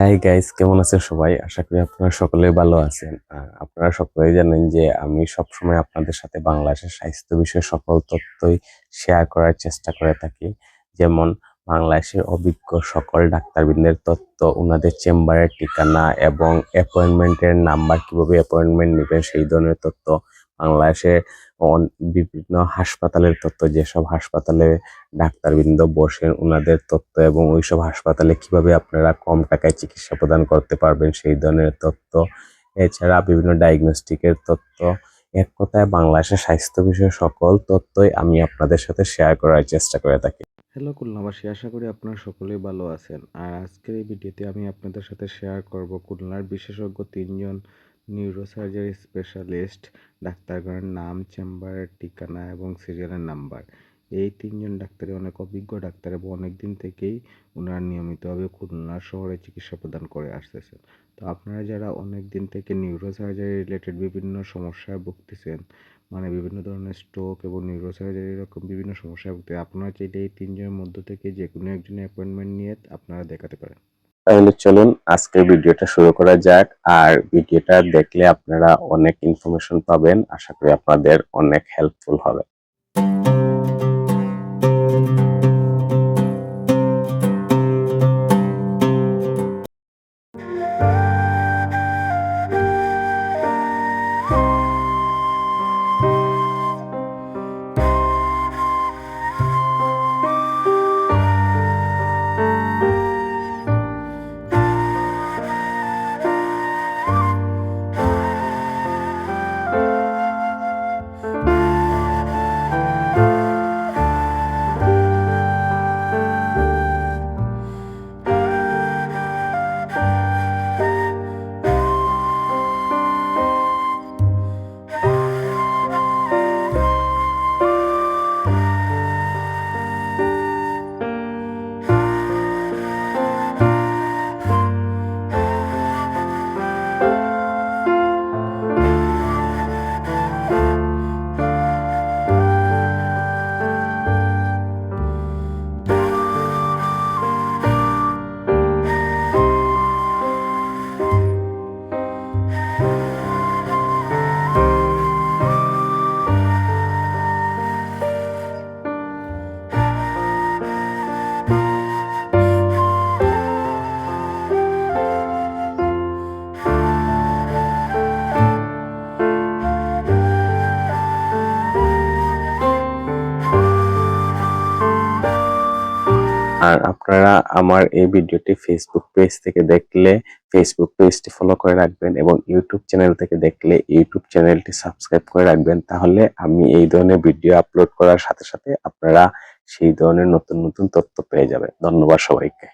Hi guys কেমন আছেন সবাই? আশা করি আপনারা সকলেই ভালো আছেন। আপনারা সকলেই জানেন যে আমি সবসময় আপনাদের সাথে বাংলাদেশের স্বাস্থ্য বিষয়ে সকল তথ্যই শেয়ার করার চেষ্টা করে থাকি। যেমন, বাংলাদেশের অভিজ্ঞ সকল ডাক্তারবৃন্দের তথ্য ওনাদের চেম্বারের ঠিকানা এবং অ্যাপয়েন্টমেন্টের নাম্বার কীভাবে অ্যাপয়েন্টমেন্ট নেবেন, সেই ধরনের তথ্য বাংলাদেশের অন- বিভিন্ন হাসপাতালের তথ্য, যেসব হাসপাতালে ডাক্তারবৃন্দ বসেন ওনাদের তথ্য এবং ওইসব হাসপাতালে কীভাবে আপনারা কম টাকায় চিকিৎসা প্রদান করতে পারবেন সেই ধরনের তথ্য। এছাড়া বিভিন্ন ডায়াগনস্টিকের তথ্য। এক কথায় বাংলাদেশের স্বাস্থ্য বিষয়ে সকল তথ্যই আমি আপনাদের সাথে শেয়ার করার চেষ্টা করে থাকি। হ্যালো খুলনাবাসী আশা করি আপনারা সকলেই ভালো আছেন। আর আজকের এই ভিডিওতে আমি আপনাদের সাথে শেয়ার করব খুলনার বিশেষজ্ঞ তিনজন নিউরোসার্জারি স্পেশালিস্ট ডাক্তারগণের নাম চেম্বারের ঠিকানা এবং সিরিয়ালের নাম্বার এই তিনজন ডাক্তারই অনেক অভিজ্ঞ ডাক্তার এবং অনেক দিন থেকেই ওনারা নিয়মিতভাবে খুলনা শহরে চিকিৎসা প্রদান করে আসতেছেন। তো আপনারা যারা অনেক দিন থেকে নিউরোসার্জারি রিলেটেড বিভিন্ন সমস্যায় ভুগতেছেন মানে বিভিন্ন ধরনের স্ট্রোক এবং নিউরোসার্জারি এরকম বিভিন্ন সমস্যায় ভুগতে আপনারা চাইলে এই তিনজনের মধ্য থেকে যে কোনো একজনের অ্যাপয়েন্টমেন্ট নিয়ে আপনারা দেখাতে পারেন। তাহলে চলুন আজকের ভিডিওটা শুরু করা যাক। আর ভিডিওটা দেখলে আপনারা অনেক ইনফরমেশন পাবেন। আশা করি আপনাদের অনেক হেল্পফুল হবে। আর আপনারা আমার এই ভিডিওটি ফেসবুক পেজ থেকে দেখলে ফেসবুক পেজটি ফলো করে রাখবেন এবং ইউটিউব চ্যানেল থেকে দেখলে ইউটিউব চ্যানেলটি সাবস্ক্রাইব করে রাখবেন। তাহলে আমি এই ধরনের ভিডিও আপলোড করার সাথে সাথে আপনারা সেই ধরনের নতুন নতুন তথ্য পেয়ে যাবেন। ধন্যবাদ সবাইকে।